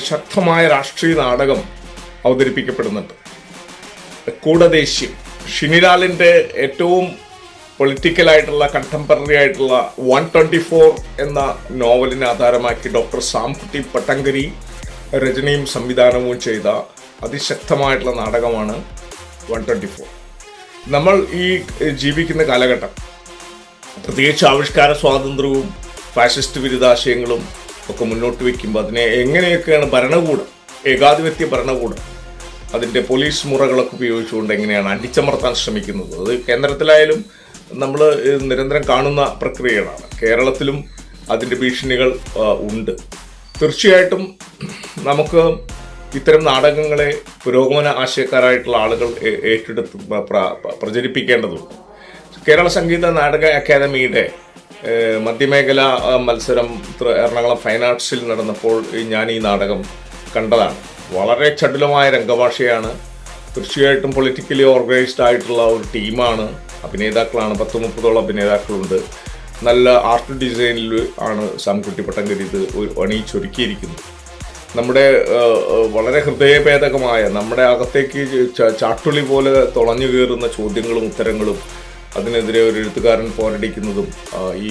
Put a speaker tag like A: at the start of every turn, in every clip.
A: ശക്തമായ രാഷ്ട്രീയ നാടകം അവതരിപ്പിക്കപ്പെടുന്നുണ്ട്. കൂടദേശ്യം ഷിനിലാലിന്റെ ഏറ്റവും പൊളിറ്റിക്കലായിട്ടുള്ള കണ്ടംപററി ആയിട്ടുള്ള വൺ ട്വന്റി ഫോർ എന്ന നോവലിനെ ആധാരമാക്കി ഡോക്ടർ സാംകുട്ടി പട്ടങ്കരി രചനയും സംവിധാനവും ചെയ്ത അതിശക്തമായിട്ടുള്ള നാടകമാണ് വൺ ട്വന്റി ഫോർ. നമ്മൾ ഈ ജീവിക്കുന്ന കാലഘട്ടം പ്രത്യേകിച്ച് ആവിഷ്കാര സ്വാതന്ത്ര്യവും ഫാഷിസ്റ്റ് വിരുദ്ധാശയങ്ങളും ഒക്കെ മുന്നോട്ട് വയ്ക്കുമ്പോൾ അതിനെ എങ്ങനെയൊക്കെയാണ് ഭരണകൂടം ഏകാധിപത്യ ഭരണകൂടം അതിന്റെ പോലീസ് മുറകളൊക്കെ ഉപയോഗിച്ചുകൊണ്ട് എങ്ങനെയാണ് അടിച്ചമർത്താൻ ശ്രമിക്കുന്നത്? അത് കേന്ദ്രത്തിലായാലും നമ്മൾ നിരന്തരം കാണുന്ന പ്രക്രിയകളാണ്. കേരളത്തിലും അതിന്റെ ഭീഷണികൾ ഉണ്ട്. തീർച്ചയായിട്ടും നമുക്ക് ഇത്തരം നാടകങ്ങളെ പുരോഗമന ആശയക്കാരായിട്ടുള്ള ആളുകൾ ഏറ്റെടുത്ത് പ്ര- പ്ര- പ്രചരിപ്പിക്കേണ്ടതുണ്ട്. കേരള സംഗീത നാടക അക്കാദമിയുടെ മധ്യമേഖല മത്സരം എറണാകുളം ഫൈൻ ആർട്സിൽ നടന്നപ്പോൾ ഞാൻ ഈ നാടകം കണ്ടതാണ്. വളരെ ചടുലമായ രംഗഭാഷയാണ്. തീർച്ചയായിട്ടും പൊളിറ്റിക്കലി ഓർഗനൈസ്ഡ് ആയിട്ടുള്ള ഒരു ടീമാണ്. അഭിനേതാക്കളാണ് പത്ത് മുപ്പതോളം അഭിനേതാക്കളുണ്ട്. നല്ല ആർട്ട് ഡിസൈനിൽ ആണ് സാംകുട്ടി പട്ടങ്കരി ഇത് അണിയിച്ചൊരുക്കിയിരിക്കുന്നത്. നമ്മുടെ വളരെ ഹൃദയഭേദകമായ നമ്മുടെ അകത്തേക്ക് ചാട്ടുളി പോലെ തുളഞ്ഞു കയറുന്ന ചോദ്യങ്ങളും ഉത്തരങ്ങളും അതിനെതിരെ ഒരു എഴുത്തുകാരൻ പോരടിക്കുന്നതും ഈ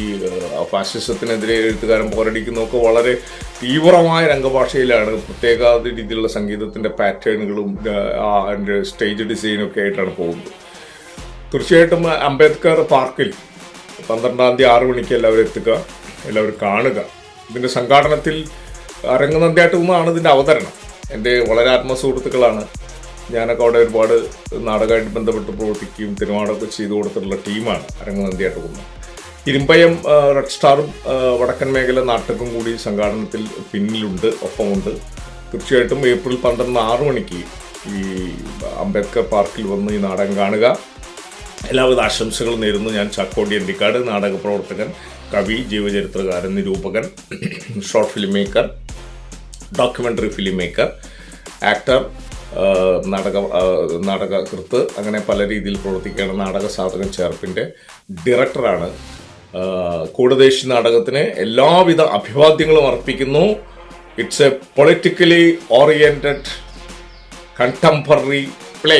A: ഫാസിസത്തിനെതിരെ എഴുത്തുകാരൻ പോരടിക്കുന്നതും ഒക്കെ വളരെ തീവ്രമായ രംഗഭാഷയിലാണ് പ്രത്യേക രീതിയിലുള്ള സംഗീതത്തിന്റെ പാറ്റേണുകളും അതിന്റെ സ്റ്റേജ് ഡിസൈനും ഒക്കെ ആയിട്ടാണ് പോകുന്നത്. തീർച്ചയായിട്ടും അംബേദ്കർ പാർക്കിൽ പന്ത്രണ്ടാം തീയതി ആറു മണിക്ക് എല്ലാവരും എത്തുക എല്ലാവരും കാണുക. ഇതിന്റെ സംഘാടനത്തിൽ അരങ്ങുനന്ദിയായിട്ട് നിന്നാണ് ഇതിന്റെ അവതരണം. എന്റെ വളരെ ആത്മസുഹൃത്തുക്കളാണ് ഞാനൊക്കെ അവിടെ ഒരുപാട് നാടകമായിട്ട് ബന്ധപ്പെട്ട് പ്രവർത്തിക്കുകയും തിരുവാടൊക്കെ ചെയ്തു കൊടുത്തിട്ടുള്ള ടീമാണ് അരങ്ങനന്ദിയായിട്ട് പോകുന്നത്. ഇരുമ്പയം റെഡ് സ്റ്റാറും വടക്കൻ മേഖല നാട്ടകം കൂടി സംഘാടനത്തിൽ പിന്നിലുണ്ട് ഒപ്പമുണ്ട്. തീർച്ചയായിട്ടും ഏപ്രിൽ പന്ത്രണ്ട് ആറു മണിക്ക് ഈ അംബേദ്കർ പാർക്കിൽ വന്ന് ഈ നാടകം കാണുക. എല്ലാവിധ ആശംസകളും നേരുന്നു ഞാൻ ചാക്കോടി എന്തിക്കാട് നാടക പ്രവർത്തകൻ കവി ജീവചരിത്രകാരൻ നിരൂപകൻ short film maker documentary film maker actor നാടക നാടകകൃത്ത് അങ്ങനെ പല രീതിയിൽ പ്രവർത്തിക്കുകയാണ്. നാടക സാധകൻ ചേർപ്പിന്റെ ഡയറക്ടറാണ് കൂടദേശി നാടകത്തിന് എല്ലാവിധ അഭിവാദ്യങ്ങളും അർപ്പിക്കുന്നു. It's a politically oriented contemporary play